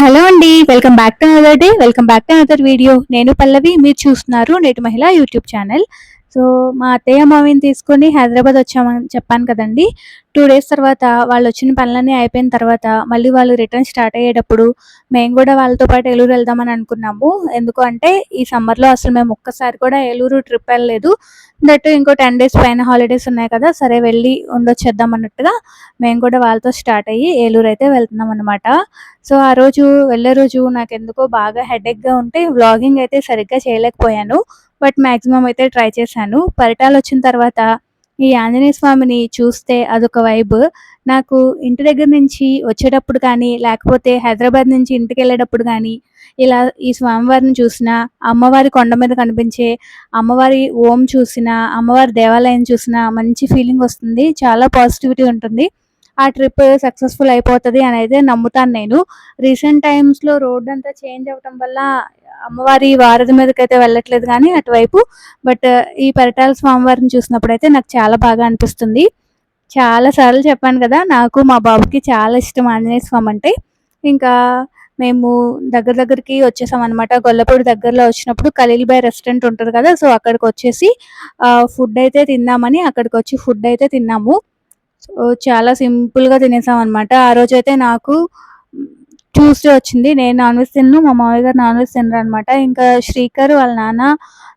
Hello అండి welcome back to another day welcome back to another video. నేను పల్లవి మీరు చూస్తున్నారు నేటి మహిళ యూట్యూబ్ ఛానల్. సో మా అత్తయ్య మావిని తీసుకొని హైదరాబాద్ వచ్చామని చెప్పాను కదండి. టూ డేస్ తర్వాత వాళ్ళు వచ్చిన పనులన్నీ అయిపోయిన తర్వాత మళ్ళీ వాళ్ళు రిటర్న్ స్టార్ట్ అయ్యేటప్పుడు మేము కూడా వాళ్ళతో పాటు ఏలూరు వెళ్దామని అనుకున్నాము. ఎందుకు అంటే ఈ సమ్మర్లో అసలు మేము ఒక్కసారి కూడా ఏలూరు ట్రిప్ వెళ్ళలేదు. దట్ ఇంకో టెన్ డేస్ పైన హాలిడేస్ ఉన్నాయి కదా సరే వెళ్ళి ఉండొచ్చేద్దాం అన్నట్టుగా మేము కూడా వాళ్ళతో స్టార్ట్ అయ్యి ఏలూరు అయితే వెళ్తున్నాం అనమాట సో ఆ రోజు వెళ్ళే రోజు నాకు ఎందుకో బాగా హెడేక్గా ఉంటే వ్లాగింగ్ అయితే సరిగ్గా చేయలేకపోయాను. బట్ మ్యాక్సిమం అయితే ట్రై చేశాను. పరిటాలు వచ్చిన తర్వాత ఈ ఆంజనేయ స్వామిని చూస్తే అదొక వైబ్. నాకు ఇంటి దగ్గర నుంచి వచ్చేటప్పుడు కానీ లేకపోతే హైదరాబాద్ నుంచి ఇంటికి వెళ్ళేటప్పుడు కానీ ఇలా ఈ స్వామివారిని చూసినా అమ్మవారి కొండ మీద కనిపించే అమ్మవారి ఓం చూసినా అమ్మవారి దేవాలయం చూసినా మంచి ఫీలింగ్ వస్తుంది. చాలా పాజిటివిటీ ఉంటుంది. ఆ ట్రిప్ సక్సెస్ఫుల్ అయిపోతుంది అని అయితే నమ్ముతాను నేను. రీసెంట్ టైమ్స్లో రోడ్ అంతా చేంజ్ అవ్వటం వల్ల అమ్మవారి వారధి మీదకి అయితే వెళ్ళట్లేదు కానీ అటువైపు. బట్ ఈ పరిటాల స్వామివారిని చూసినప్పుడు అయితే నాకు చాలా బాగా అనిపిస్తుంది. చాలా సార్లు చెప్పాను కదా నాకు మా బాబుకి చాలా ఇష్టం ఆంజనేయ స్వామి అంటే. ఇంకా మేము దగ్గర దగ్గరికి వచ్చేసాం అనమాట గొల్లపూడి దగ్గరలో వచ్చినప్పుడు ఖలీల్ బాయ్ రెస్టారెంట్ ఉంటుంది కదా సో అక్కడికి వచ్చేసి ఫుడ్ అయితే తిందామని అక్కడికి వచ్చి ఫుడ్ అయితే తిన్నాము. సో చాలా సింపుల్గా తినేసాం అనమాట ఆ రోజు అయితే నాకు ట్యూస్డే వచ్చింది. నేను నాన్ వెజ్ తిన్నాను మా మామయ్య గారు నాన్ వెజ్ తినరు అనమాట ఇంకా శ్రీకర్ వాళ్ళ నాన్న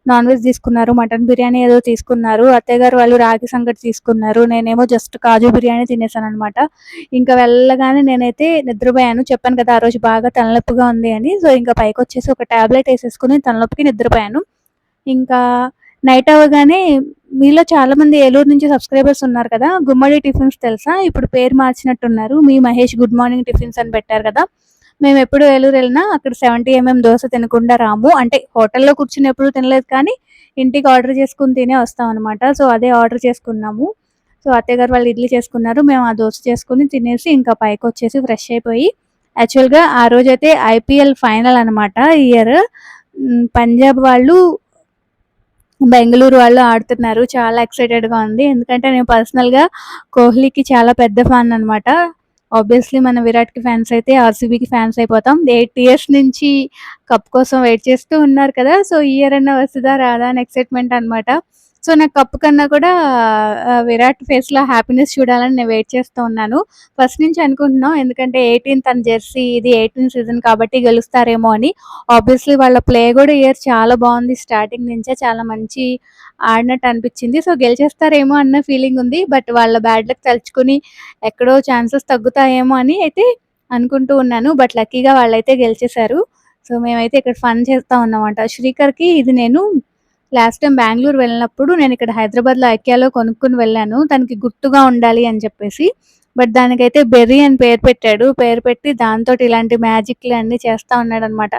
నాన్ వెజ్ తీసుకున్నారు మటన్ బిర్యానీ ఏదో తీసుకున్నారు అత్తయ్య గారు వాళ్ళు రాగి సంగటి తీసుకున్నారు. నేనేమో జస్ట్ కాజు బిర్యానీ తినేసాను అనమాట ఇంకా వెళ్ళగానే నేనైతే నిద్రపోయాను. చెప్పాను కదా ఆ రోజు బాగా తలనొప్పిగా ఉంది అని. సో ఇంకా పైకి వచ్చేసి ఒక ట్యాబ్లెట్ వేసేసుకుని తలనొప్పికి నిద్రపోయాను. ఇంకా నైట్ అవ్వగానే మీలో చాలా మంది ఏలూరు నుంచి సబ్స్క్రైబర్స్ ఉన్నారు కదా గుమ్మడి టిఫిన్స్ తెలుసా? ఇప్పుడు పేరు మార్చినట్టున్నారు. మీ మహేష్ గుడ్ మార్నింగ్ టిఫిన్స్ అని పెట్టారు కదా. మేము ఎప్పుడు ఏలూరు వెళ్ళినా అక్కడ సెవెంటీ ఎంఎం దోశ తినకుండా రాము. అంటే హోటల్లో కూర్చుని ఎప్పుడు తినలేదు కానీ ఇంటికి ఆర్డర్ చేసుకుని తినే వస్తాం అనమాట సో అదే ఆర్డర్ చేసుకున్నాము. సో అత్తయ్య గారు వాళ్ళు ఇడ్లీ చేసుకున్నారు. మేము ఆ దోశ చేసుకుని తినేసి ఇంకా పైకి వచ్చేసి ఫ్రెష్ అయిపోయి యాక్చువల్గా ఆ రోజైతే ఐపీఎల్ ఫైనల్ అనమాట ఇయర్. పంజాబ్ వాళ్ళు బెంగళూరు వాళ్ళు ఆడుతున్నారు. చాలా ఎక్సైటెడ్గా ఉంది. ఎందుకంటే నేను పర్సనల్గా కోహ్లీకి చాలా పెద్ద ఫ్యాన్ అనమాట ఆబ్వియస్లీ మన విరాట్కి ఫ్యాన్స్ అయితే ఆర్సీబీకి ఫ్యాన్స్ అయిపోతాం. ఎయిట్ ఇయర్స్ నుంచి కప్ కోసం వెయిట్ చేస్తూ ఉన్నారు కదా. సో ఈ ఇయర్ అన్న వస్తుందా రాదా అని ఎక్సైట్మెంట్ అనమాట సో నాకు కప్పు కన్నా కూడా విరాట్ ఫేస్లో హ్యాపీనెస్ చూడాలని నేను వెయిట్ చేస్తూ ఉన్నాను. ఫస్ట్ నుంచి అనుకుంటున్నాం ఎందుకంటే ఎయిటీన్త్ తన జెర్సీ ఇది ఎయిటీన్ సీజన్ కాబట్టి గెలుస్తారేమో అని. ఆబ్వియస్లీ వాళ్ళ ప్లే కూడా ఇయర్ చాలా బాగుంది. స్టార్టింగ్ నుంచే చాలా మంచి ఆడినట్టు అనిపించింది. సో గెలిచేస్తారేమో అన్న ఫీలింగ్ ఉంది. బట్ వాళ్ళ బ్యాడ్ లక్ తలుచుకుని ఎక్కడో ఛాన్సెస్ తగ్గుతాయేమో అని అయితే అనుకుంటూ ఉన్నాను. బట్ లక్కీగా వాళ్ళైతే గెలిచేశారు. సో మేమైతే ఇక్కడ ఫన్ చేస్తూ ఉన్నామంట శ్రీకర్కి ఇది నేను లాస్ట్ టైం బెంగళూరు వెళ్ళినప్పుడు నేను ఇక్కడ హైదరాబాద్లో ఐక్యాలో కొనుక్కుని వెళ్ళాను. తనకి గుర్తుగా ఉండాలి అని చెప్పేసి. బట్ దానికైతే బెర్రీ అని పేరు పెట్టాడు. పేరు పెట్టి దాంతో ఇలాంటి మ్యాజిక్లు అన్నీ చేస్తూ ఉన్నాడు అనమాట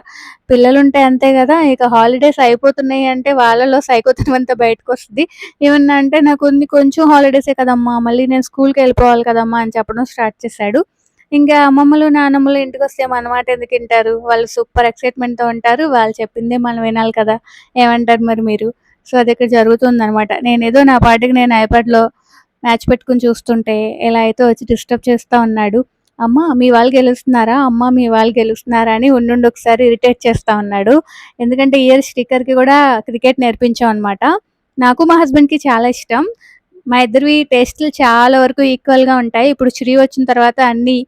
పిల్లలుంటే అంతే కదా ఇక హాలిడేస్ అయిపోతున్నాయి అంటే వాళ్ళలో సైకోతనం అంతా బయటకు వస్తుంది. ఏమన్నా అంటే నాకు ఉంది కొంచెం హాలిడేసే కదమ్మా మళ్ళీ నేను స్కూల్కి వెళ్ళిపోవాలి కదమ్మా అని చెప్పడం స్టార్ట్ చేశాడు. ఇంకా అమ్మమ్మలు నానమ్మలు ఇంటికి వస్తే మన మాట ఎందుకు వింటారు? వాళ్ళు సూపర్ ఎక్సైట్మెంట్తో ఉంటారు. వాళ్ళు చెప్పిందే మనం వినాలి కదా? ఏమంటారు మరి మీరు? సో అది ఇక్కడ జరుగుతుంది అనమాట నేను ఏదో నా పాటికి నేను ఐపాడ్లో మ్యాచ్ పెట్టుకుని చూస్తుంటే ఎలా అయితే వచ్చి డిస్టర్బ్ చేస్తూ ఉన్నాడు. అమ్మ మీ వాళ్ళు గెలుస్తున్నారా? అమ్మ మీ వాళ్ళు గెలుస్తున్నారా? అని ఉండుండి ఒకసారి ఇరిటేట్ చేస్తూ ఉన్నాడు. ఎందుకంటే ఇయర్ స్టిక్కర్కి కూడా క్రికెట్ నేర్పించాం అనమాట నాకు మా హస్బెండ్కి చాలా ఇష్టం. మా ఇద్దరివి టేస్ట్లు చాలా వరకు ఈక్వల్గా ఉంటాయి. ఇప్పుడు చిరి వచ్చిన తర్వాత అన్నీ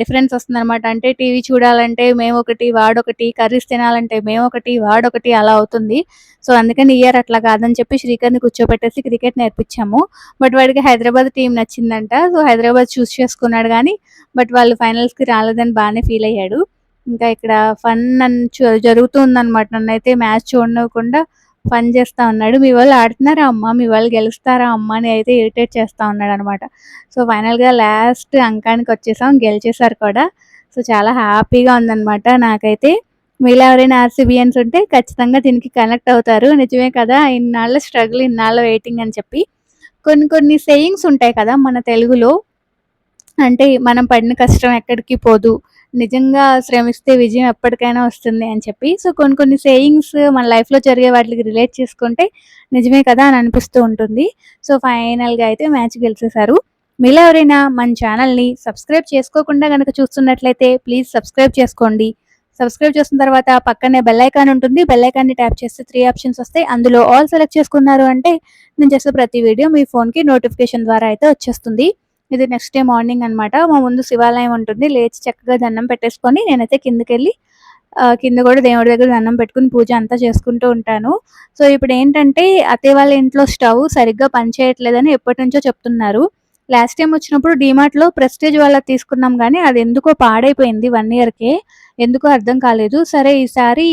డిఫరెన్స్ వస్తుందన్నమాట. అంటే టీవీ చూడాలంటే మేము ఒకటి వాడొకటి కర్రీస్ తినాలంటే మేము ఒకటి వాడొకటి అలా అవుతుంది. సో అందుకని ఇయర్ అట్లా కాదని చెప్పి శ్రీకర్ని కూర్చోబెట్టేసి క్రికెట్ నేర్పించాము. బట్ వాడికి హైదరాబాద్ టీం నచ్చిందంట. సో హైదరాబాద్ చూస్ చేసుకున్నాడు కానీ బట్ వాళ్ళు ఫైనల్స్కి రాలేదని బాగానే ఫీల్ అయ్యాడు. ఇంకా ఇక్కడ ఫన్ నన్ను జరుగుతుందనమాట నన్నైతే మ్యాచ్ చూడకుండా ఫన్ చేస్తూ ఉన్నాడు. మీ వాళ్ళు ఆడుతున్నారా అమ్మ? మీ వాళ్ళు గెలుస్తారా అమ్మ? అని అయితే ఇరిటేట్ చేస్తూ ఉన్నాడు అనమాట సో ఫైనల్గా లాస్ట్ అంకానికి వచ్చేసాం. గెలిచేసారు కూడా. సో చాలా హ్యాపీగా ఉందన్నమాట నాకైతే. మీలో ఎవరైనా ఆర్సీబియన్స్ ఉంటే ఖచ్చితంగా దీనికి కనెక్ట్ అవుతారు. నిజమే కదా? ఇన్నాళ్ళ స్ట్రగుల్ ఇన్నాళ్ళ వెయిటింగ్ అని చెప్పి. కొన్ని కొన్ని సేయింగ్స్ ఉంటాయి కదా మన తెలుగులో. అంటే మనం పడిన కష్టం ఎక్కడికి పోదు. నిజంగా శ్రమిస్తే విజయం ఎప్పటికైనా వస్తుంది అని చెప్పి. సో కొన్ని కొన్ని సేయింగ్స్ మన లైఫ్లో జరిగే వాటికి రిలేట్ చేసుకుంటే నిజమే కదా అని అనిపిస్తూ ఉంటుంది. సో ఫైనల్గా అయితే మ్యాచ్ గెలిచేశారు. మీలో ఎవరైనా మన ఛానల్ని సబ్స్క్రైబ్ చేసుకోకుండా కనుక చూస్తున్నట్లయితే ప్లీజ్ సబ్స్క్రైబ్ చేసుకోండి. సబ్స్క్రైబ్ చేసిన తర్వాత పక్కనే బెల్ ఐకాన్ ఉంటుంది. బెల్ ఐకాన్ని ట్యాప్ చేస్తే త్రీ ఆప్షన్స్ వస్తాయి. అందులో ఆల్ సెలెక్ట్ చేసుకున్నారు అంటే నేను చేసే ప్రతి వీడియో మీ ఫోన్కి నోటిఫికేషన్ ద్వారా అయితే వచ్చేస్తుంది. ఇది నెక్స్ట్ డే మార్నింగ్ అనమాట మా ముందు శివాలయం ఉంటుంది. లేచి చక్కగా దండం పెట్టేసుకొని నేనైతే కిందకి వెళ్ళి కింద కూడా దేవుడి దగ్గర దండం పెట్టుకుని పూజ అంతా చేసుకుంటూ ఉంటాను. సో ఇప్పుడు ఏంటంటే అతే వాళ్ళ ఇంట్లో స్టవ్ సరిగ్గా పనిచేయట్లేదని ఎప్పటి నుంచో చెప్తున్నారు. లాస్ట్ టైం వచ్చినప్పుడు లో ప్రెస్టేజ్ వాళ్ళ తీసుకున్నాం కానీ అది ఎందుకో పాడైపోయింది వన్ ఇయర్కే ఎందుకో అర్థం కాలేదు. సరే ఈసారి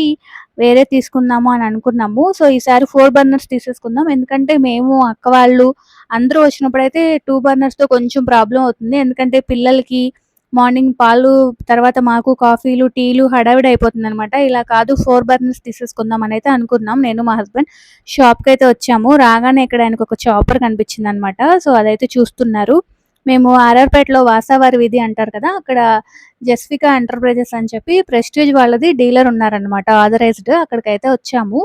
వేరే తీసుకుందాము అని అనుకున్నాము. సో ఈసారి ఫోర్ బర్నర్స్ తీసేసుకుందాం. ఎందుకంటే మేము అక్క వాళ్ళు అందరూ వచ్చినప్పుడైతే టూ బర్నర్స్తో కొంచెం ప్రాబ్లం అవుతుంది. ఎందుకంటే పిల్లలకి మార్నింగ్ పాలు తర్వాత మాకు కాఫీలు టీలు హడావిడి అయిపోతుంది అనమాట ఇలా కాదు ఫోర్ బర్నర్స్ తీసేసుకుందాం అని అయితే అనుకున్నాం. నేను మా హస్బెండ్ షాప్కి అయితే వచ్చాము. రాగానే ఇక్కడ ఆయనకు ఒక చాపర్ కనిపించింది అనమాట సో అదైతే చూస్తున్నారు. మేము ఆర్ఆర్పేటలో వాసావారి వీధి అంటారు కదా అక్కడ జస్వికా ఎంటర్ప్రైజెస్ అని చెప్పి ప్రెస్టీజ్ వాళ్ళది డీలర్ ఉన్నారనమాట ఆథరైజ్డ్ అక్కడికైతే వచ్చాము.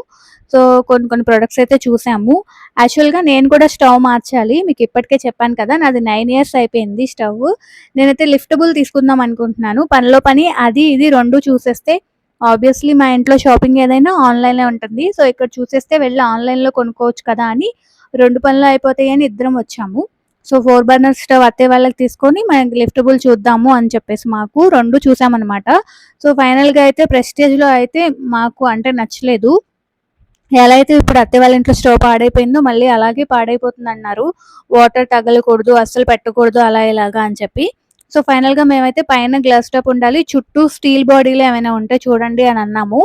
సో కొన్ని కొన్ని ప్రొడక్ట్స్ అయితే చూసాము. యాక్చువల్గా నేను కూడా స్టవ్ మార్చాలి మీకు ఇప్పటికే చెప్పాను కదా నాది నైన్ ఇయర్స్ అయిపోయింది స్టవ్. నేనైతే లిఫ్టబుల్ తీసుకుందాం అనుకుంటున్నాను పనిలో పని అది ఇది రెండు చూసేస్తే ఆబ్వియస్లీ మా ఇంట్లో షాపింగ్ ఏదైనా ఆన్లైన్లో ఉంటుంది. సో ఇక్కడ చూసేస్తే వెళ్ళి ఆన్లైన్లో కొనుక్కోవచ్చు కదా అని రెండు పనులు అయిపోతాయి అని ఇద్దరం వచ్చాము. సో ఫోర్ బర్నర్ స్టవ్ అత్తే వాళ్ళకి తీసుకొని మనం లిఫ్టబుల్ చూద్దాము అని చెప్పేసి మాకు రెండు చూసామన్నమాట. సో ఫైనల్గా అయితే ప్రెస్టేజ్లో అయితే మాకు అంటే నచ్చలేదు. ఎలా అయితే ఇప్పుడు అత్తే వాళ్ళ ఇంట్లో స్టవ్ పాడైపోయిందో మళ్ళీ అలాగే పాడైపోతుంది అన్నారు వాటర్ తగలకూడదు అస్సలు పెట్టకూడదు అలా ఇలాగా అని చెప్పి. సో ఫైనల్గా మేమైతే పైన గ్లాస్ టాప్ ఉండాలి. చుట్టూ స్టీల్ బాడీలో ఏమైనా ఉంటే చూడండి అని అన్నాము.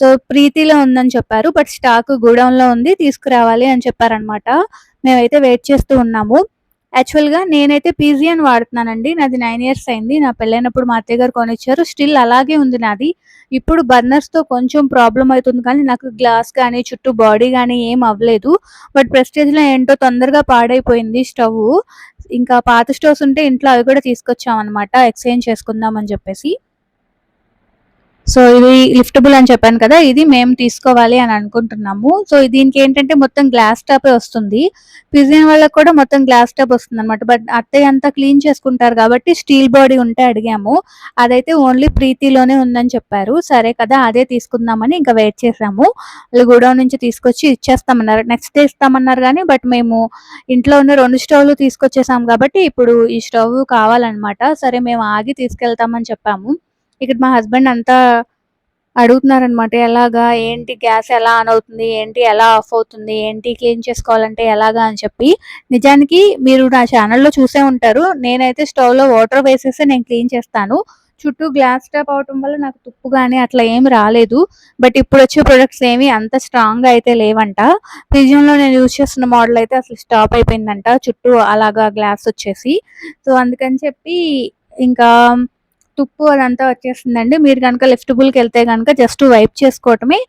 సో ప్రీతిలో ఉందని చెప్పారు. బట్ స్టాక్ గూడౌన్లో ఉంది తీసుకురావాలి అని చెప్పారనమాట మేమైతే వెయిట్ చేస్తూ ఉన్నాము. యాక్చువల్గా నేనైతే పీజియన్ వాడుతున్నానండి. నాది నైన్ ఇయర్స్ అయింది. నా పెళ్ళైనప్పుడు మా అత్తయ్య గారు కొనిచ్చారు. స్టిల్ అలాగే ఉంది నాది. ఇప్పుడు బర్నర్స్తో కొంచెం ప్రాబ్లం అవుతుంది కానీ నాకు గ్లాస్ కానీ చుట్టూ బాడీ కానీ ఏం అవ్వలేదు. బట్ ప్రెస్టేజ్లో ఏంటో తొందరగా పాడైపోయింది స్టవ్ ఇంకా పాత స్టవ్స్ ఉంటే ఇంట్లో అవి కూడా తీసుకొచ్చామన్నమాట. ఎక్స్చేంజ్ చేసుకుందాం అని చెప్పేసి. సో ఇది లిఫ్టబుల్ అని చెప్పాను కదా ఇది మేము తీసుకోవాలి అని అనుకుంటున్నాము. సో దీనికి ఏంటంటే మొత్తం గ్లాస్ టాపే వస్తుంది. పిజిన్ వాళ్ళకి కూడా మొత్తం గ్లాస్ టాప్ వస్తుంది అనమాట బట్ అత్తయ్య అంతా క్లీన్ చేసుకుంటారు కాబట్టి స్టీల్ బాడీ ఉంటే అడిగాము. అదైతే ఓన్లీ ప్రీతిలోనే ఉందని చెప్పారు. సరే కదా అదే తీసుకుందామని ఇంకా వెయిట్ చేసాము వాళ్ళు గూడౌన్ నుంచి తీసుకొచ్చి ఇచ్చేస్తామన్నారు. నెక్స్ట్ డే ఇస్తామన్నారు కానీ బట్ మేము ఇంట్లో ఉన్న రెండు స్టవ్లు తీసుకొచ్చేసాం కాబట్టి ఇప్పుడు ఈ స్టవ్ కావాలన్నమాట. సరే మేము ఆగి తీసుకెళ్తామని చెప్పాము. ఇక్కడ మా హస్బెండ్ అంతా అడుగుతున్నారనమాట ఎలాగా ఏంటి గ్యాస్ ఎలా ఆన్ అవుతుంది ఏంటి ఎలా ఆఫ్ అవుతుంది ఏంటి క్లీన్ చేసుకోవాలంటే ఎలాగా అని చెప్పి. నిజానికి మీరు నా ఛానల్లో చూసే ఉంటారు నేనైతే స్టవ్లో వాటర్ వేసేసి నేను క్లీన్ చేస్తాను. చుట్టూ గ్లాస్ టాప్ అవటం వల్ల నాకు తుప్పు కానీ అట్లా ఏమి రాలేదు. బట్ ఇప్పుడు వచ్చే ప్రొడక్ట్స్ ఏమి అంత స్ట్రాంగ్గా అయితే లేవంట. పిజియంలో నేను యూజ్ చేస్తున్న మోడల్ అయితే అసలు స్టాప్ అయిపోయిందంట చుట్టూ అలాగా గ్లాస్ వచ్చేసి. సో అందుకని చెప్పి ఇంకా తుప్పు అదంతా వచ్చేస్తుందండి. మీరు కనుక లిఫ్టబుల్కి వెళ్తే కనుక జస్ట్ వైప్ చేసుకోవటమే.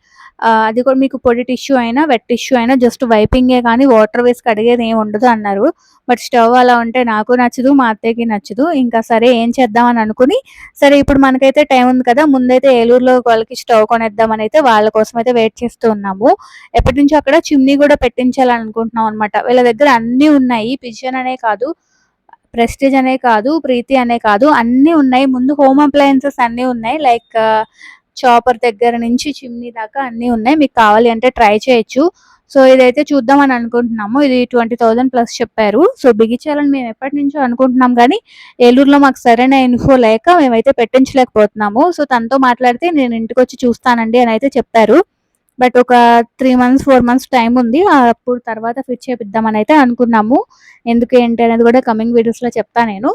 అది కూడా మీకు పొడి టిష్యూ అయినా వెట్ టిష్యూ అయినా జస్ట్ వైపింగే కానీ వాటర్ వేసి కడిగేది ఏమి ఉండదు అన్నారు. బట్ స్టవ్ అలా ఉంటే నాకు నచ్చదు మా అత్తయ్యకి నచ్చదు. ఇంకా సరే ఏం చేద్దామని అనుకుని సరే ఇప్పుడు మనకైతే టైం ఉంది కదా ముందైతే ఏలూరులో వాళ్ళకి స్టవ్ కొనేద్దామని అయితే వాళ్ళ కోసం అయితే వెయిట్ చేస్తూ ఉన్నాము. ఎప్పటి నుంచో అక్కడ చిమ్నీ కూడా పెట్టించాలని అనుకుంటున్నాం అనమాట వీళ్ళ దగ్గర అన్నీ ఉన్నాయి. పిజన్ అనే కాదు. ప్రెస్టీజ్ అనే కాదు ప్రీతి అనే కాదు అన్నీ ఉన్నాయి. ముందు హోమ్ అప్లయన్సెస్ అన్నీ ఉన్నాయి. లైక్ చాపర్ uh, దగ్గర నుంచి చిమ్నీ దాకా అన్నీ ఉన్నాయి. మీకు కావాలి అంటే ట్రై చేయొచ్చు. సో ఇదైతే చూద్దాం అని అనుకుంటున్నాము. ఇది ట్వంటీ థౌజండ్ ప్లస్ చెప్పారు. సో బిగించాలని మేము ఎప్పటి నుంచో అనుకుంటున్నాం కానీ ఏలూరులో మాకు సరైన ఇన్ఫో లేక మేమైతే పెట్టించలేకపోతున్నాము. సో తనతో మాట్లాడితే నేను ఇంటికి వచ్చి చూస్తానండి అని అయితే చెప్పారు. బట్ ఒక three months four months time ఉంది. అప్పుడు తర్వాత ఫిట్ చేపిద్దామని అయితే అనుకున్నాము. ఎందుకు ఏంటి అనేది కూడా కమింగ్ వీడియోస్లో చెప్తా నేను.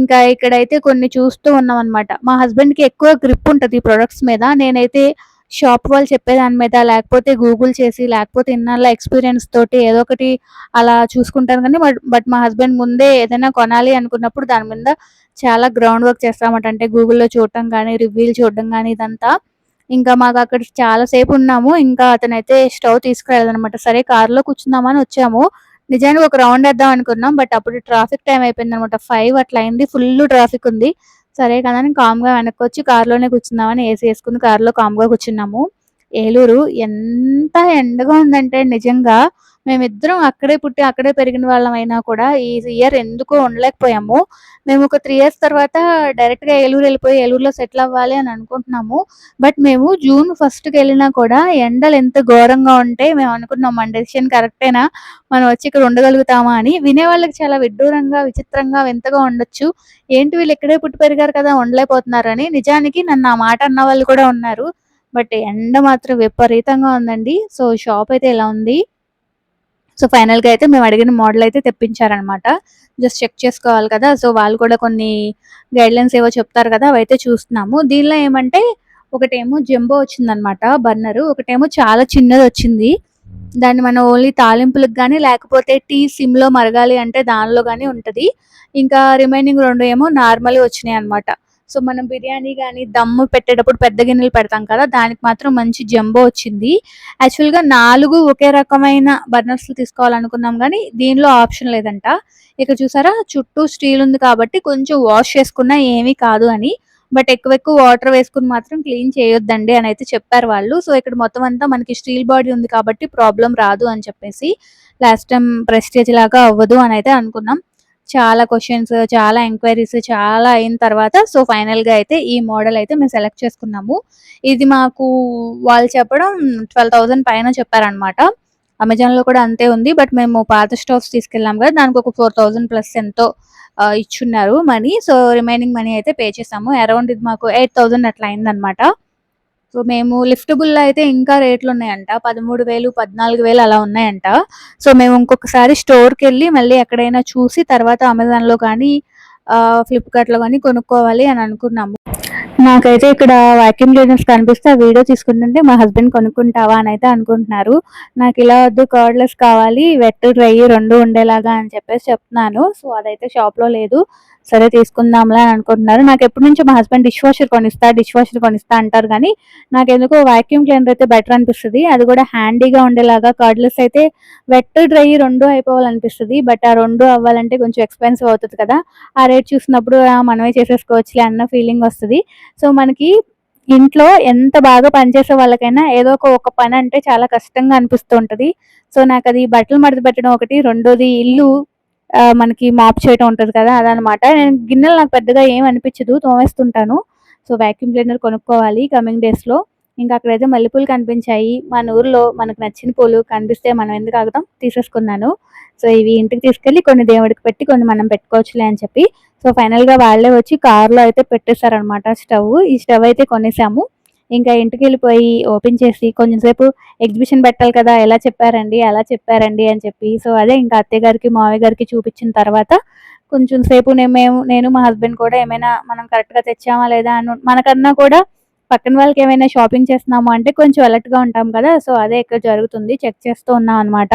ఇంకా ఇక్కడైతే కొన్ని చూస్తూ ఉన్నాం అనమాట మా హస్బెండ్కి ఎక్కువ గ్రిప్ ఉంటుంది ఈ ప్రొడక్ట్స్ మీద. నేనైతే షాప్ వాళ్ళు చెప్పేదాని మీద లేకపోతే గూగుల్ చేసి లేకపోతే ఇన్నాళ్ళ ఎక్స్పీరియన్స్ తోటి ఏదో ఒకటి అలా చూసుకుంటాను కానీ బట్ మా హస్బెండ్ ముందే ఏదైనా కొనాలి అనుకున్నప్పుడు దాని మీద చాలా గ్రౌండ్ వర్క్ చేస్తామట. అంటే గూగుల్లో చూడటం కానీ రివ్యూలు చూడడం కానీ ఇదంతా. ఇంకా మాకు అక్కడ చాలా సేపు ఉన్నాము. ఇంకా అతనైతే స్టవ్ తీసుకురాలేదనమాట సరే కారులో కూర్చుందామని వచ్చాము. నిజానికి ఒక రౌండ్ వేద్దాం అనుకున్నాం. బట్ అప్పుడు ట్రాఫిక్ టైం అయిపోయింది అనమాట ఫైవ్ అట్లా అయింది. ఫుల్ ట్రాఫిక్ ఉంది. సరే కదా అని కామ్గా వెనక్కి వచ్చి కారులోనే కూర్చుందామని ఏసీ వేసుకుని కారులో కామ్గా కూర్చున్నాము. ఏలూరు ఎంత ఎండగా ఉందంటే నిజంగా మేమిద్దరం అక్కడే పుట్టి అక్కడే పెరిగిన వాళ్ళం అయినా కూడా ఈ ఇయర్ ఎందుకో ఉండలేకపోయాము. మేము ఒక త్రీ ఇయర్స్ తర్వాత డైరెక్ట్‌గా ఏలూరు వెళ్ళిపోయి ఏలూరులో సెటిల్ అవ్వాలి అని అనుకుంటున్నాము. బట్ మేము జూన్ ఫస్ట్‌కెళ్ళినా కూడా ఎండలు ఎంత ఘోరంగా ఉంటే మేము అనుకున్నాం మన డెసిషన్ కరెక్టేనా? మనం వచ్చి ఇక్కడ ఉండగలుగుతామా అని. వినేవాళ్ళకి చాలా విడ్డూరంగా, విచిత్రంగా, వింతగా ఉండొచ్చు. ఏంటి వీళ్ళు ఇక్కడే పుట్టి పెరిగారు కదా! ఉండలేకపోతున్నారని. నిజానికి నన్ను ఆ మాట అన్న వాళ్ళు కూడా ఉన్నారు. బట్ ఎండ మాత్రం విపరీతంగా ఉందండి. సో, షాప్ అయితే ఇలా ఉంది. సో, ఫైనల్‌గా అయితే మేము అడిగిన మోడల్ అయితే తెప్పించారనమాట. జస్ట్ చెక్ చేసుకోవాలి కదా! సో, వాళ్ళు కూడా కొన్ని గైడ్‌లైన్స్ ఏవో చెప్తారు కదా! అవైతే చూస్తున్నాము. దీనిలో ఏమంటే ఒకటేమో జంబో వచ్చిందనమాట బర్నరు. ఒకటేమో చాలా చిన్నది వచ్చింది దాన్ని మనం ఓన్లీ తాలింపులకు కానీ లేకపోతే టీ సిమ్‌లో మరగాలి అంటే దానిలో కానీ ఉంటది. ఇంకా రిమైనింగ్ రెండు ఏమో నార్మల్‌గా వచ్చినాయన్నమాట. సో, మనం బిర్యానీ కానీ దమ్ము పెట్టేటప్పుడు పెద్ద గిన్నెలు పెడతాం కదా! దానికి మాత్రం మంచి జంబో వచ్చింది. యాక్చువల్‌గా నాలుగు ఒకే రకమైన బర్నర్స్ తీసుకోవాలనుకున్నాం కానీ దీనిలో ఆప్షన్ లేదంట. ఇక్కడ చూసారా చుట్టూ స్టీల్ ఉంది కాబట్టి కొంచెం వాష్ చేసుకున్నా ఏమీ కాదు అని. బట్ ఎక్కువ ఎక్కువ వాటర్ వేసుకుని మాత్రం క్లీన్ చేయొద్దండి అని అయితే చెప్పారు వాళ్ళు. సో, ఇక్కడ మొత్తం అంతా మనకి స్టీల్ బాడీ ఉంది కాబట్టి ప్రాబ్లం రాదు అని చెప్పేసి లాస్ట్ టైం ప్రెస్టేజ్ లాగా అవ్వదు అని అయితే అనుకున్నాం. చాలా క్వశ్చన్స్ చాలా ఎంక్వైరీస్ చాలా అయిన తర్వాత సో, ఫైనల్‌గా అయితే ఈ మోడల్ అయితే మేము సెలెక్ట్ చేసుకున్నాము. ఇది మాకు వాళ్ళు చెప్పడం 12,000 పైన చెప్పారనమాట. అమెజాన్‌లో కూడా అంతే ఉంది. బట్ మేము పాత స్టవ్స్ తీసుకెళ్ళాం కదా! దానికి ఒక 4,000 ప్లస్ ఎంతో ఇచ్చున్నారు మనీ. సో, రిమైనింగ్ మనీ అయితే పే చేసాము. అరౌండ్ ఇది మాకు 8,000 అట్లా అయిందనమాట. సో, మేము లిఫ్టబుల్‌లో అయితే ఇంకా రేట్లు ఉన్నాయంట పదమూడు వేలు పద్నాలుగు వేలు అలా ఉన్నాయంట. సో, మేము ఇంకొకసారి స్టోర్‌కెళ్ళి మళ్ళీ ఎక్కడైనా చూసి తర్వాత అమెజాన్‌లో కానీ ఫ్లిప్‌కార్ట్‌లో కానీ కొనుక్కోవాలి అని అనుకున్నాము. నాకైతే ఇక్కడ వాక్యూమ్ క్లీనర్స్ కనిపిస్తే ఆ వీడియో తీసుకుంటుంటే మా హస్బెండ్ కొనుక్కుంటావా అని అయితే అనుకుంటున్నారు. నాకు ఇలా వద్దు కార్డ్లెస్ కావాలి వెట్, డ్రై రెండు ఉండేలాగా అని చెప్పేసి చెప్తున్నాను. సో, అదైతే షాప్‌లో లేదు. సరే తీసుకుందాంలా అని అనుకుంటున్నారు. నాకు ఎప్పటి నుంచో మా హస్బెండ్ డిష్ వాషర్ కొనిస్తా, డిష్ వాషర్ కొనిస్తా అంటారు కానీ నాకు ఎందుకో వాక్యూమ్ క్లీనర్ అయితే బెటర్ అనిపిస్తుంది అది కూడా హ్యాండీగా ఉండేలాగా కర్డ్‌లెస్ అయితే వెట్, డ్రై రెండు అయిపోవాలనిపిస్తుంది బట్ ఆ రెండు అవ్వాలంటే కొంచెం ఎక్స్‌పెన్సివ్ అవుతుంది కదా! ఆ రేట్ చూసినప్పుడు ఆ! మనమే చేసేసుకోవచ్చులే అన్న ఫీలింగ్ వస్తుంది సో, మనకి ఇంట్లో ఎంత బాగా పనిచేసే వాళ్ళకైనా ఏదో ఒక ఒక పని అంటే చాలా కష్టంగా అనిపిస్తూ ఉంటుంది సో, నాకు అది బట్టలు మడత పెట్టడం ఒకటి, రెండోది ఇల్లు మనకి మాప్ చేయటం ఉంటుంది కదా! అదనమాట. నేను గిన్నెలు నాకు పెద్దగా ఏం అనిపించదు తోమేస్తుంటాను. సో, వాక్యూమ్ క్లీనర్ కొనుక్కోవాలి కమింగ్ డేస్‌లో. ఇంకా అక్కడైతే మల్లెపూలు కనిపించాయి. మన ఊర్లో మనకు నచ్చిన పూలు కనిపిస్తే మనం ఎందుకు ఆగుతాం తీసేసుకున్నాను. సో, ఇవి ఇంటికి తీసుకెళ్ళి కొన్ని దేవుడికి పెట్టి కొన్ని మనం పెట్టుకోవచ్చులే అని చెప్పి సో, ఫైనల్‌గా వాళ్ళే వచ్చి కార్‌లో అయితే పెట్టేసారనమాట స్టవ్. ఈ స్టవ్ అయితే కొనేసాము. ఇంకా ఇంటికెళ్ళిపోయి ఓపెన్ చేసి కొంచెం సేపు ఎగ్జిబిషన్ పెట్టాలి కదా! ఎలా చెప్పారండి, అలా చెప్పారండి అని చెప్పి సో, అదే ఇంకా అత్తయ్య గారికి, మావయ్య గారికి చూపించిన తర్వాత కొంచెం సేపు నేను మేము నేను మా హస్బెండ్ కూడా ఏమైనా మనం కరెక్ట్‌గా తెచ్చామా లేదా అని మనకన్నా కూడా పక్కన వాళ్ళకి ఏమైనా షాపింగ్ చేస్తున్నాము అంటే కొంచెం అలర్ట్‌గా ఉంటాం కదా! సో, అదే ఇక్కడ జరుగుతుంది. చెక్ చేస్తూ ఉన్నాం అనమాట.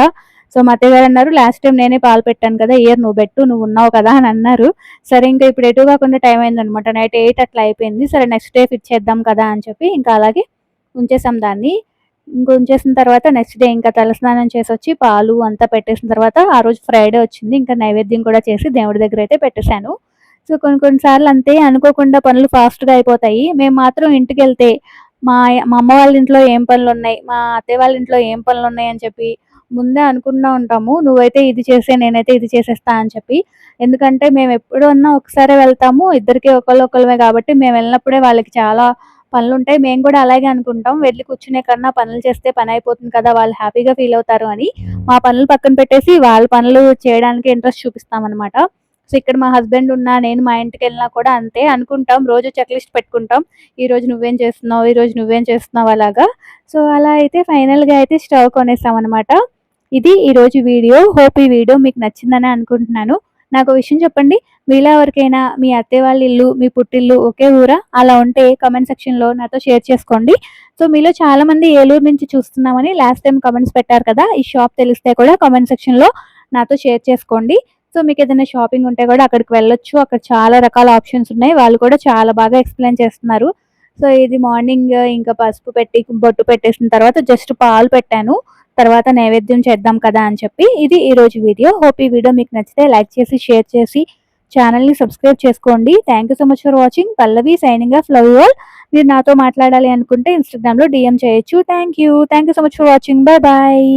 సో, మా అత్తయ్య గారు అన్నారు లాస్ట్ టైం నేనే పాలు పెట్టాను కదా! ఇయర్ నువ్వు పెట్టు నువ్వు ఉన్నావు కదా! అని అన్నారు. సరే ఇంకా ఇప్పుడు ఎటు కాకుండా టైం అయిందనమాట. నైట్ ఎయిట్ అట్లా అయిపోయింది. సరే నెక్స్ట్ డే ఫిట్ చేద్దాం కదా! అని చెప్పి ఇంకా అలాగే ఉంచేసాం దాన్ని. ఇంక ఉంచేసిన తర్వాత నెక్స్ట్ డే ఇంకా తలస్నానం చేసి వచ్చి పాలు అంతా పెట్టేసిన తర్వాత ఆ రోజు ఫ్రైడే వచ్చింది. ఇంకా నైవేద్యం కూడా చేసి దేవుడి దగ్గర అయితే పెట్టేశాను సో, కొన్ని కొన్ని సార్లు అంతే అనుకోకుండా పనులు ఫాస్ట్‌గా అయిపోతాయి. మేము మాత్రం ఇంటికెళ్తే మా మా అమ్మ వాళ్ళ ఇంట్లో ఏం పనులు ఉన్నాయి మా అత్తయ్య వాళ్ళ ఇంట్లో ఏం పనులు ఉన్నాయి అని చెప్పి ముందే అనుకుంటా ఉంటాము. నువ్వైతే ఇది చేసే నేనైతే ఇది చేసేస్తా అని చెప్పి. ఎందుకంటే మేము ఎప్పుడన్నా ఒకసారే వెళ్తాము. ఇద్దరికి ఒకళ్ళు ఒకళ్ళమే కాబట్టి మేము వెళ్ళినప్పుడే వాళ్ళకి చాలా పనులు ఉంటాయి మేము కూడా అలాగే అనుకుంటాం. వెళ్ళి కూర్చునే కన్నా పనులు చేస్తే పని అయిపోతుంది కదా! వాళ్ళు హ్యాపీగా ఫీల్ అవుతారు అని మా పనులు పక్కన పెట్టేసి వాళ్ళ పనులు చేయడానికి ఇంట్రెస్ట్ చూపిస్తామనమాట. సో, ఇక్కడ మా హస్బెండ్ ఉన్నా నేను మా ఇంటికి వెళ్ళినా కూడా అంతే అనుకుంటాం. రోజు చెక్ లిస్ట్ పెట్టుకుంటాం. ఈరోజు నువ్వేం చేస్తున్నావు, ఈరోజు నువ్వేం చేస్తున్నావు అలాగా. సో, అలా అయితే ఫైనల్‌గా అయితే స్టవ్ కొనేసామనమాట. ఇది ఈరోజు వీడియో. హోప్ ఈ వీడియో మీకు నచ్చిందని అనుకుంటున్నాను. నాకు విషయం చెప్పండి. మీలా ఎవరికైనా మీ అత్తే వాళ్ళ ఇల్లు, మీ పుట్టిల్లు ఒకే ఊరా? అలా ఉంటే కమెంట్ సెక్షన్‌లో నాతో షేర్ చేసుకోండి. సో, మీలో చాలామంది ఏలూరు నుంచి చూస్తున్నామని లాస్ట్ టైం కామెంట్స్ పెట్టారు కదా! ఈ షాప్ తెలిస్తే కూడా కమెంట్ సెక్షన్‌లో నాతో షేర్ చేసుకోండి. సో, మీకు ఏదైనా షాపింగ్ ఉంటే కూడా అక్కడికి వెళ్ళొచ్చు. అక్కడ చాలా రకాల ఆప్షన్స్ ఉన్నాయి. వాళ్ళు కూడా చాలా బాగా ఎక్స్‌ప్లెయిన్ చేస్తున్నారు. సో, ఇది మార్నింగ్ ఇంకా పసుపు పెట్టి బొట్టు పెట్టేసిన తర్వాత జస్ట్ పాలు పెట్టాను. తర్వాత నైవేద్యం చేద్దాం కదా! అని చెప్పి ఇది ఈరోజు వీడియో. హోప్ ఈ వీడియో మీకు నచ్చితే లైక్ చేసి, షేర్ చేసి ఛానల్ని సబ్స్క్రైబ్ చేసుకోండి. Thank you so much for watching. Pallavi signing off. Love you all. మీరు నాతో మాట్లాడాలి అనుకుంటే ఇన్‌స్టాగ్రామ్‌లో డిఎం చేయొచ్చు. Thank you. Thank you so much for watching. Bye bye